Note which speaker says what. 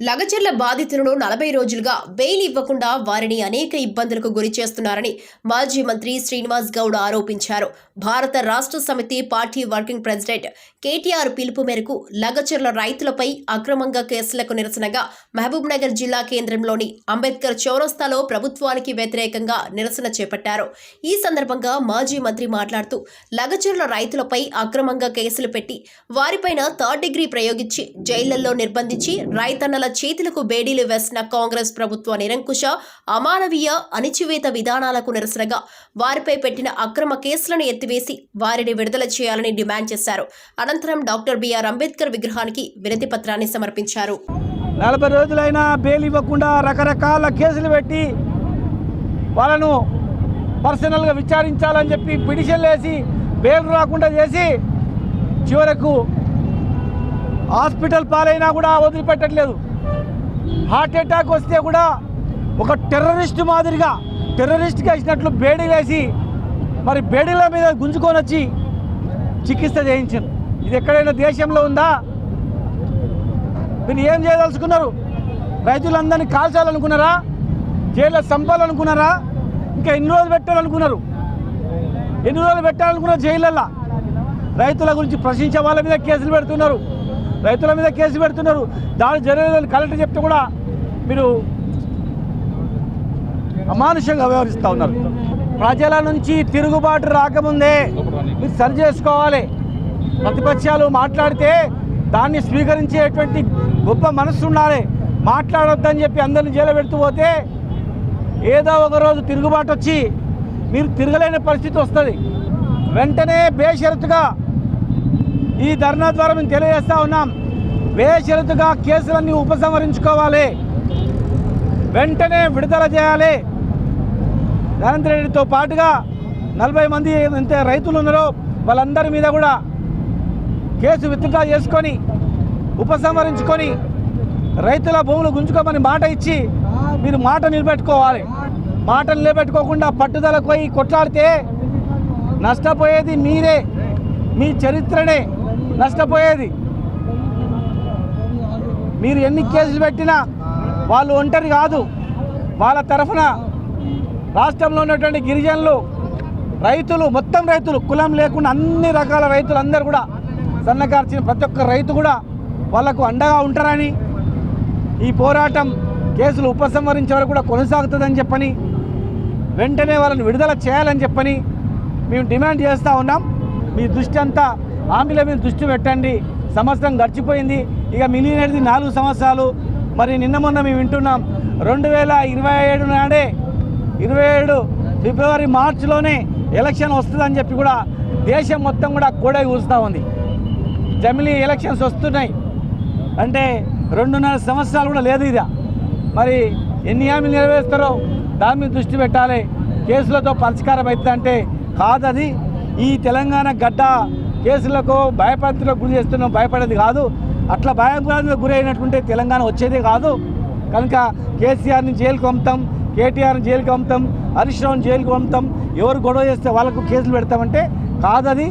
Speaker 1: లగచర్ల బాధితులను నలభై రోజులుగా బెయిల్ ఇవ్వకుండా వారిని అనేక ఇబ్బందులకు గురి చేస్తున్నారని మాజీ మంత్రి శ్రీనివాస్ గౌడ్ ఆరోపించారు. భారత రాష్ట్ర సమితి పార్టీ వర్కింగ్ ప్రెసిడెంట్ కేటీఆర్ పిలుపు మేరకు లగచర్ల రైతులపై అక్రమంగా కేసులకు నిరసనగా మహబూబ్ నగర్ జిల్లా కేంద్రంలోని అంబేద్కర్ చౌరస్తాలో ప్రభుత్వానికి వ్యతిరేకంగా నిరసన చేపట్టారు. ఈ సందర్భంగా మాజీ మంత్రి మాట్లాడుతూ లగచర్ల రైతులపై అక్రమంగా కేసులు పెట్టి వారిపైన థర్డ్ డిగ్రీ ప్రయోగించి జైళ్ళలో నిర్బంధించి రైతన్నల చేతులకు బేడీలు వేసిన కాంగ్రెస్ ప్రభుత్వ నిరంకుశ అమానవీయ అణిచివేత విధానాలకు నిరసనగా వారిపై పెట్టిన అక్రమ కేసులను ఎత్తివేసి వారిని విడుదల చేయాలని డిమాండ్ చేశారు. అనంతరం డాక్టర్ బిఆర్ అంబేద్కర్ విగ్రహానికి వినతి పత్రాన్ని సమర్పించారు.
Speaker 2: నలభై రోజులైనా బెయిల్ ఇవ్వకుండా రకరకాల కేసులు పెట్టి వాళ్ళను పర్సనల్గా విచారించాలని చెప్పి పిటిషన్లు వేసి బెయిల్ రాకుండా చేసి చివరకు హాస్పిటల్ పాలైనా కూడా వదిలిపెట్టట్లేదు. హార్ట్ అటాక్ వస్తే కూడా ఒక టెర్రరిస్ట్ మాదిరిగా టెర్రరిస్ట్గా ఇచ్చినట్లు బేడీ వేసి మరి బేడీల మీద గుంజుకొని వచ్చి చికిత్స చేయించారు. ఇది ఎక్కడైనా దేశంలో ఉందా? మీరు ఏం చేయదలుచుకున్నారు? రైతులందరినీ కాల్చాలనుకున్నారా? జైల్లో చంపాలనుకున్నారా? ఇంకా ఎన్ని రోజులు పెట్టాలనుకున్నారు? ఎన్ని రోజులు పెట్టాలనుకున్నారు జైళ్ళల్లో? రైతుల గురించి ప్రశ్నించే వాళ్ళ మీద కేసులు పెడుతున్నారు. రైతుల మీద కేసు పెడుతున్నారు. దాడి జరగలేదని కలెక్టర్ చెప్తే కూడా మీరు అమానుషంగా వ్యవహరిస్తూ ఉన్నారు. ప్రజల నుంచి తిరుగుబాటు రాకముందే మీరు సరి చేసుకోవాలి. ప్రతిపక్షాలు మాట్లాడితే దాన్ని స్వీకరించేటువంటి గొప్ప మనస్సు ఉండాలి. మాట్లాడొద్దని చెప్పి అందరిని జైలు పెడుతూ పోతే ఏదో ఒక రోజు తిరుగుబాటు వచ్చి మీరు తిరగలేని పరిస్థితి వస్తుంది. వెంటనే బేషరతుగా ఈ ధర్నా ద్వారా మేము తెలియజేస్తా ఉన్నాం. బేషరతుగా కేసులన్నీ ఉపసంహరించుకోవాలి. వెంటనే విడుదల చేయాలి. రేవంత్ రెడ్డితో పాటుగా నలభై మంది ఎంత రైతులు ఉన్నారో వాళ్ళందరి మీద కూడా కేసు విత్డ్రా చేసుకొని ఉపసంహరించుకొని రైతుల భూములు గుంజుకోమని మాట ఇచ్చి మీరు మాట నిలబెట్టుకోవాలి. మాట నిలబెట్టుకోకుండా పట్టుదలకు పోయి కొట్లాడితే నష్టపోయేది మీరే. మీ చరిత్రనే. నష్టపోయేది. మీరు ఎన్ని కేసులు పెట్టినా వాళ్ళు ఒంటరి కాదు. వాళ్ళ తరఫున రాష్ట్రంలో ఉన్నటువంటి గిరిజనులు రైతులు మొత్తం రైతులు కులం లేకుండా అన్ని రకాల రైతులు అందరూ కూడా సన్నకార్చిన ప్రతి ఒక్క రైతు కూడా వాళ్ళకు అండగా ఉంటారని ఈ పోరాటం కేసులు ఉపసంహరించే వరకు కూడా కొనసాగుతుందని చెప్పని వెంటనే వాళ్ళని విడుదల చేయాలని చెప్పని మేము డిమాండ్ చేస్తూ ఉన్నాం. మీ దృష్టి అంతా హామీల మీద దృష్టి పెట్టండి. సంవత్సరం గడిచిపోయింది. ఇక మిగిలినది నాలుగు సంవత్సరాలు. మరి నిన్న మొన్న మేము వింటున్నాం. రెండు వేల ఇరవై ఏడు నాడే ఇరవై ఏడు ఫిబ్రవరి మార్చిలోనే ఎలక్షన్ వస్తుందని చెప్పి కూడా దేశం మొత్తం కూడా కూడా కూస్తూ ఉంది. జమిలీ ఎలక్షన్స్ వస్తున్నాయి. అంటే రెండున్నర సంవత్సరాలు కూడా లేదు ఇదా మరి ఎన్ని హామీలు నెరవేరుస్తారో దాని మీద దృష్టి పెట్టాలి. కేసులతో పరిష్కారం అవుతుందంటే కాదది. ఈ తెలంగాణ గడ్డ కేసులకు భయపడుతులకు గురి చేస్తున్నాం భయపడేది కాదు. అట్లా భయపడేందుకు గురి అయినట్టుంటే తెలంగాణ వచ్చేదే కాదు. కనుక కేసీఆర్ని జైలుకు పంపుతాం కేటీఆర్ని జైలుకి పంపుతాం హరీష్ రావుని జైలుకు పంపుతాం. ఎవరు గొడవ చేస్తే వాళ్ళకు కేసులు పెడతామంటే కాదది